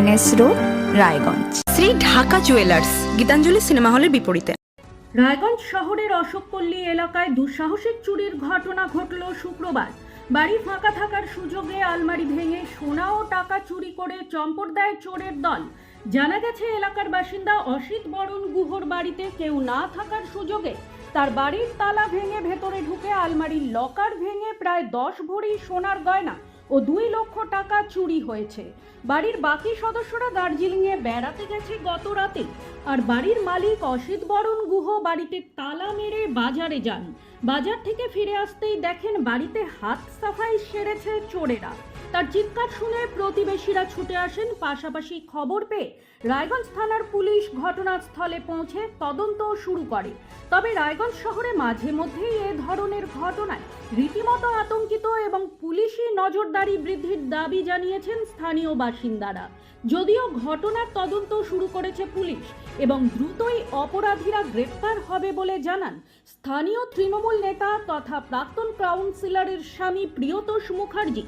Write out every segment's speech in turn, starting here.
NS road Raiganj. Shri Dhaka jewellers Gitanjali cinema হলের বিপরীতে। রায়গঞ্জ শহরের অশোকপল্লী এলাকায় দুঃসাহসিক চুরির ঘটনা ঘটল শুক্রবার। বাড়ি ফাঁকা থাকার সুযোগে আলমারি ভেঙে সোনা ও টাকা চুরি করে চম্পট দেয় চোরের দল। জানা গেছে এলাকার বাসিন্দা অসিত বরণ গুহর বাড়িতে কেউ না থাকার সুযোগে তার বাড়ির তালা ভেঙে ভেতরে ঢুকে আলমারির লকার ভেঙে প্রায় দশ ভরি সোনার গয়না ও দুই লক্ষ টাকা চুরি হয়েছে। বাড়ির বাকি সদস্যরা দার্জিলিংয়ে বেড়াতে গেছে গত রাতে। আর বাড়ির মালিক অসিত বরণ গুহ বাড়িতে তালা মেরে বাজারে যান। বাজার থেকে ফিরে আসতেই দেখেন বাড়িতে হাত সাফাই সেরেছে চোরেরা। তার চিৎকার শুনে প্রতিবেশীরা ছুটে আসেন। পাশাপাশি খবর পেয়ে রায়গঞ্জ থানার পুলিশ ঘটনাস্থলে পৌঁছে তদন্ত শুরু করে। তবে রায়গঞ্জ শহরে মাঝে মধ্যেই এ ধরনের ঘটনায় রীতিমতো আতঙ্কিত এবং পুলিশি নজরদারি বৃদ্ধির দাবি জানিয়েছেন স্থানীয় বাসিন্দারা। যদিও ঘটনার তদন্ত শুরু করেছে পুলিশ এবং দ্রুতই অপরাধীরা গ্রেপ্তার হবে বলে জানান স্থানীয় তৃণমূল নেতা তথা প্রাক্তন কাউন্সিলরের স্বামী প্রিয়তোষ মুখার্জি।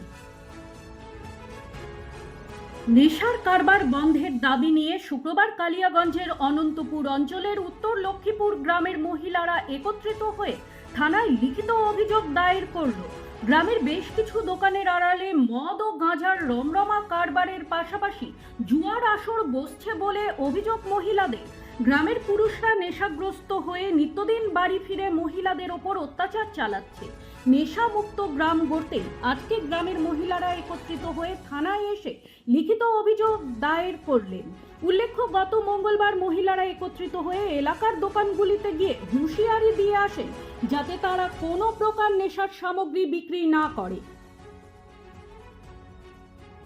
নেশার কারবার বন্ধের দাবি নিয়ে শুক্রবার কালিয়াগঞ্জের অনন্তপুর অঞ্চলের উত্তর লক্ষ্মীপুর গ্রামের মহিলারা একত্রিত হয়ে থানায় লিখিত অভিযোগ দায়ের করল। গ্রামের বেশ কিছু দোকানের আড়ালে মদ ও গাঁজার রমরমা কারবারের পাশাপাশি জুয়ার আসর বসছে বলে অভিযোগ মহিলাদের। গ্রামের পুরুষরা নেশাগ্রস্ত হয়ে নিত্যদিন বাড়ি ফিরে মহিলাদের ওপর অত্যাচার চালাচ্ছে। নেশামুক্ত গ্রাম গড়তে আজকে গ্রামের মহিলারা একত্রিত হয়ে থানায় এসে লিখিত অভিযোগ দায়ের করলেন। উল্লেখ্য, গত মঙ্গলবার মহিলারা একত্রিত হয়ে এলাকার দোকানগুলিতে গিয়ে হুঁশিয়ারি দিয়ে আসেন, যাতে তারা কোনো প্রকার নেশার সামগ্রী বিক্রি না করে।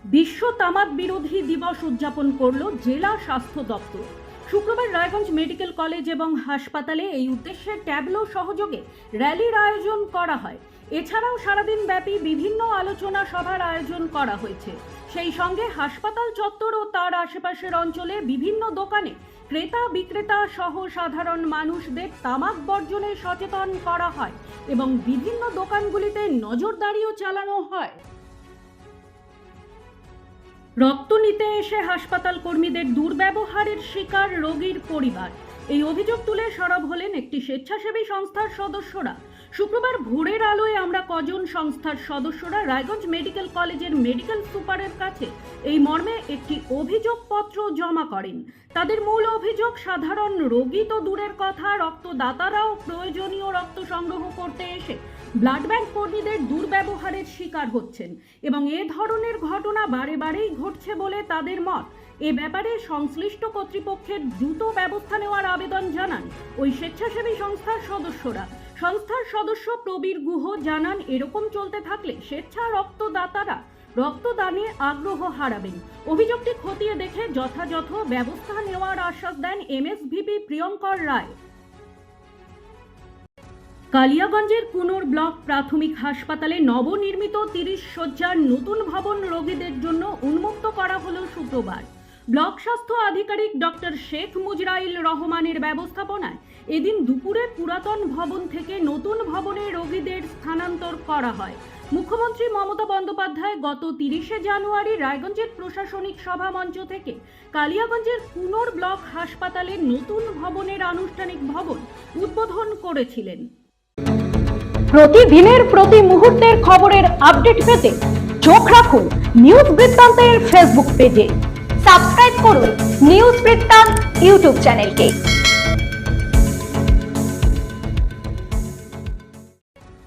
বিশ্ব তামাক বিরোধী দিবস উদযাপন করল জেলা স্বাস্থ্য দপ্তর। শুক্রবার রায়গঞ্জ মেডিকেল কলেজ এবং হাসপাতালে এই উদ্দেশ্যে ট্যাবলো সহযোগে র্যালির আয়োজন করা হয়। এছাড়াও সারাদিন ব্যাপী বিভিন্ন আলোচনা সভার আয়োজন করা হয়েছে। সেই সঙ্গে হাসপাতাল চত্বর ও তার আশেপাশের অঞ্চলে বিভিন্ন দোকানে ক্রেতা, বিক্রেতা সহ সাধারণ মানুষদের তামাক বর্জনে সচেতন করা হয় এবং বিভিন্ন দোকানগুলিতে নজরদারিও চালানো হয়। রক্ত নিতে এসে হাসপাতাল কর্মীদের দুর্ব্যবহারের শিকার রোগীর পরিবার। এই অভিযোগ তুলে সরব হলেন একটি স্বেচ্ছাসেবী সংস্থার সদস্যরা। শুক্রবার ভোরের আলোয় আমরা কজন সংস্থার সদস্যরা রায়গঞ্জ মেডিকেল কলেজের মেডিকেল সুপারের কাছে এই মর্মে একটি অভিযোগপত্র জমা করেন। তাদের মূল অভিযোগ, সাধারণ রোগী তো দূরের কথা, রক্তদাতারাও প্রয়োজনীয় রক্ত সংগ্রহ করতে এসে ব্লাড ব্যাংক কর্মীদের দুর্ব্যবহারের শিকার হচ্ছেন এবং এ ধরনের ঘটনা বারে বারেই ঘটছে বলে তাদের মত। এ ব্যাপারে সংশ্লিষ্ট কর্তৃপক্ষের দ্রুত ব্যবস্থা নেওয়ার আবেদন জানান ওই স্বেচ্ছাসেবী সংস্থার সদস্যরা। সংস্থার সদস্য প্রবীর গুহ জানান, এরকম চলতে থাকলে স্বেচ্ছা রক্তদাতারা রক্তদানে আগ্রহ হারাবেন। অভিযোগটি খতিয়ে দেখে যথাযথ ব্যবস্থা নেওয়ার আশ্বাস দেন এমএসভিপি প্রিয়ঙ্কর রায়। কালিয়াগঞ্জের কুনোর ব্লক প্রাথমিক হাসপাতালে নবনির্মিত তিরিশ শয্যার নতুন ভবন রোগীদের জন্য উন্মুক্ত করা হলো শুক্রবার। ব্লক স্বাস্থ্য আধিকারিক ডক্টর শেখ মুজরাইল রহমানের ব্যবস্থাপনায় এদিন দুপুরে পুরাতন ভবন থেকে নতুন ভবনে রোগীদের স্থানান্তর করা হয়। মুখ্যমন্ত্রী মমতা বন্দ্যোপাধ্যায় গত তিরিশে জানুয়ারি রায়গঞ্জের প্রশাসনিক সভা মঞ্চ থেকে কালিয়াগঞ্জের কুনোর ব্লক হাসপাতালের নতুন ভবনের আনুষ্ঠানিক ভবন উদ্বোধন করেছিলেন। প্রতিদিনের প্রতি মুহূর্তের খবরের আপডেট পেতে চোখ রাখুন নিউজ বৃত্তান্তের ফেসবুক পেজে সাবস্ক্রাইব করুন নিউজ বৃত্তান্ত ইউটিউব চ্যানেলকে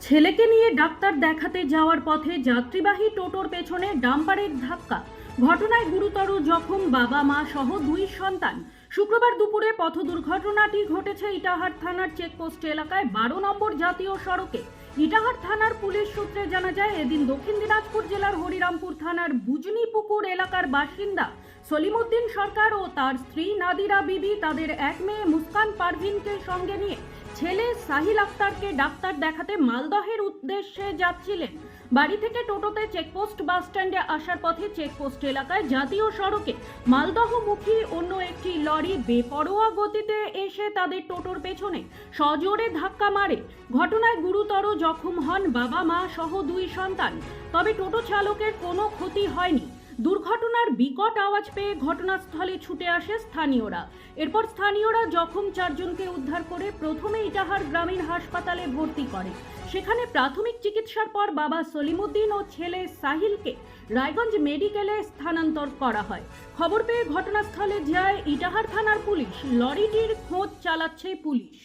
ছেলেকে নিয়ে ডাক্তার দেখাতে যাওয়ার পথে যাত্রীবাহী টোটোর পেছনে ডাম্পারের ধাক্কা। ঘটনায় গুরুতর জখম বাবা মা সহ দুই সন্তান। শুক্রবার দুপুরে পথ দুর্ঘটনাটি ঘটেছে ইটাহার থানার চেকপোস্ট এলাকায় বারো নম্বর জাতীয় সড়কে। ইটাহার থানার পুলিশ সূত্রে জানা যায়, এদিন দক্ষিণ দিনাজপুর জেলার হরিরামপুর থানার বুজনি পুকুর এলাকার বাসিন্দা সলিমুদ্দিন সরকার ও তার স্ত্রী নাদিরা বিবি তাদের এক মেয়ে মুস্কান পারভিনকে সঙ্গে নিয়ে ছেলে সাহিল আক্তারকে ডাক্তার দেখাতে মালদহের উদ্দেশ্যে যাচ্ছিলেন। বাড়ি থেকে টোটোতে চেকপোস্ট বাস স্ট্যান্ডে আসার পথে চেকপোস্ট এলাকায় জাতীয় সড়কে মালদহমুখী অন্য একটি লরি বেপরোয়া গতিতে এসে তাদের টোটোর পেছনে সজোরে ধাক্কা মারে। ঘটনায় গুরুতর জখম হন বাবা, মা সহ দুই সন্তান। তবে টোটো চালকের কোনো ক্ষতি হয়নি। দুর্ঘটনার বিকট আওয়াজ পেয়ে ঘটনাস্থলে ছুটে আসে স্থানীয়রা। এরপর স্থানীয়রা জখম চারজনকে উদ্ধার করে প্রথমে ইটাহার গ্রামীণ হাসপাতালে ভর্তি করে। সেখানে প্রাথমিক চিকিৎসার পর বাবা সলিমুদ্দিন ও ছেলে সাহিলকে রায়গঞ্জ মেডিকেলে স্থানান্তর করা হয়। খবর পেয়ে ঘটনাস্থলে যায় ইটাহার থানার পুলিশ। লরিটির খোঁজ চালাচ্ছে পুলিশ।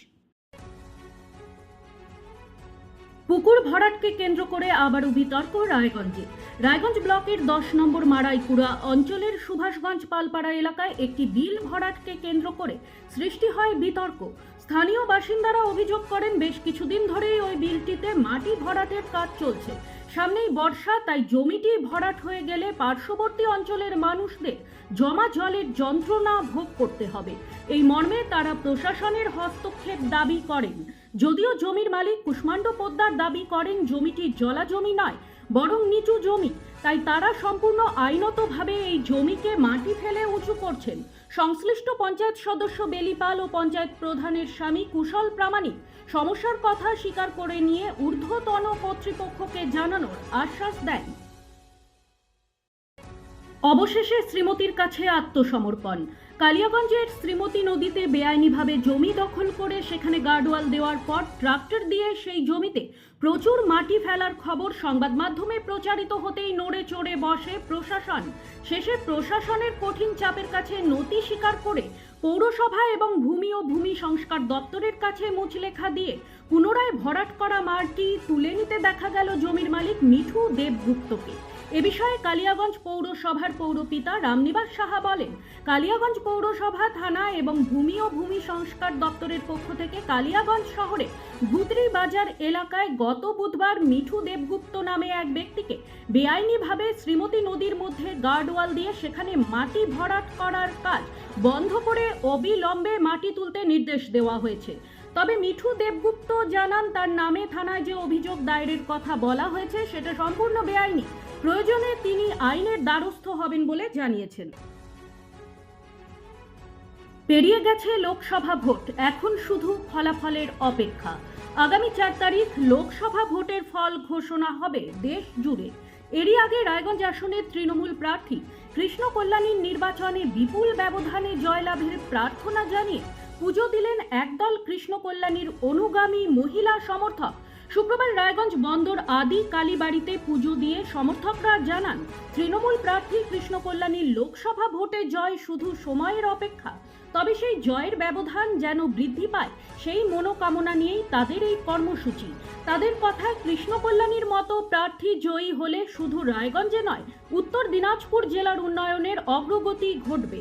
পুকুর ভরাটকে কেন্দ্র করে আবারও বিতর্ক রায়গঞ্জে। রায়গঞ্জ ব্লকের দশ নম্বর মারাইকুড়া অঞ্চলের সুভাষগঞ্জ পালপাড়া এলাকায় একটি বিল ভরাটকে কেন্দ্র করে সৃষ্টি হয় বিতর্ক। স্থানীয় বাসিন্দারা অভিযোগ করেন, বেশ কিছুদিন ধরেই ওই বিলটিতে মাটি ভরাটের কাজ চলছে। সামনেই বর্ষা, তাই জমিটি ভরাট হয়ে গেলে পার্শ্ববর্তী অঞ্চলের মানুষদের জমা জলের যন্ত্রণা ভোগ করতে হবে। এই মর্মে তারা প্রশাসনের হস্তক্ষেপ দাবি করেন। যদিও জমির মালিক কুষ্মাণ্ড পোদ্দার দাবি করেন, জমিটি জলা জমি নয় বরং নিচু জমি। তাই তারা সম্পূর্ণ আইনতভাবে এই জমিকে মাটি ফেলে উঁচু করছেন। সংশ্লিষ্ট পঞ্চায়েত সদস্য বেলিপাল ও পঞ্চায়েত প্রধানের স্বামী কুশল প্রামাণিক সমস্যার কথা স্বীকার করে নিয়ে ঊর্ধ্বতন কর্তৃপক্ষকে জানানোর আশ্বাস দেন। অবশেষে শ্রীমতীর কাছে আত্মসমর্পণ। কালিয়াগঞ্জের শ্রীমতী নদীতে বেআইনিভাবে জমি দখল করে সেখানে গার্ডওয়াল দেওয়ার পর ট্রাক্টর দিয়ে সেই জমিতে প্রচুর মাটি ফেলার খবর সংবাদ মাধ্যমে প্রচারিত হতেই নড়ে চড়ে বসে প্রশাসন। শেষে প্রশাসনের কঠিন চাপের কাছে নতি স্বীকার করে পৌরসভা এবং ভূমি ও ভূমি সংস্কার দপ্তরের কাছে মুচলেখা দিয়ে পুনরায় ভরাট করা মাটি তুলে নিতে দেখা গেল জমির মালিক মিঠু দেবগুপ্তকে। এ বিষয়ে কালিয়াগঞ্জ পৌরসভার পৌরপিতা রামনিবাস সাহা বলেন, কালিয়াগঞ্জ পৌরসভা, থানা এবং ভূমি ও ভূমি সংস্কার দপ্তরের পক্ষ থেকে কালিয়াগঞ্জ শহরে ভুতরি বাজার এলাকায় গত বুধবার মিঠু দেবগুপ্ত নামে এক ব্যক্তিকে বেআইনিভাবে শ্রীমতী নদীর মধ্যে গার্ডওয়াল দিয়ে সেখানে মাটি ভরাট করার কাজ বন্ধ করে অবিলম্বে মাটি তুলতে নির্দেশ দেওয়া হয়েছে। তবে মিঠু দেবগুপ্ত জানান, তার নামে থানায় যে অভিযোগ দায়েরের কথা বলা হয়েছে, সেটা সম্পূর্ণ বেআইনি। প্রয়োজনে তিনি আইনের দ্বারস্থ হবেন বলে জানিয়েছেন। পেরিয়ে গেছে লোকসভা ভোট, এখন শুধু ফলাফলের অপেক্ষা। আগামী চার তারিখ লোকসভা ভোটের ফল ঘোষণা হবে দেশ জুড়ে। এরই আগে রায়গঞ্জ আসনের তৃণমূল প্রার্থী কৃষ্ণ কল্যাণীর নির্বাচনে বিপুল ব্যবধানে জয়লাভের প্রার্থনা জানিয়ে পুজো দিলেন একদল কৃষ্ণ কল্যাণীর অনুগামী মহিলা সমর্থক। শুক্রবার রায়গঞ্জ বন্দর আদি কালীবাড়িতে পুজো দিয়ে সমর্থকরা জানান, তৃণমূল প্রার্থী কৃষ্ণ কল্যাণীর লোকসভা ভোটে জয় শুধু সময়ের অপেক্ষা। তবে সেই জয়ের ব্যবধান যেন বৃদ্ধি পায়, সেই মনোকামনা নিয়েই তাদের এই কর্মসূচি। তাদের কথায় কৃষ্ণ কল্যাণীর মতো প্রার্থী জয়ী হলে শুধু রায়গঞ্জে নয়, উত্তর দিনাজপুর জেলার উন্নয়নের অগ্রগতি ঘটবে।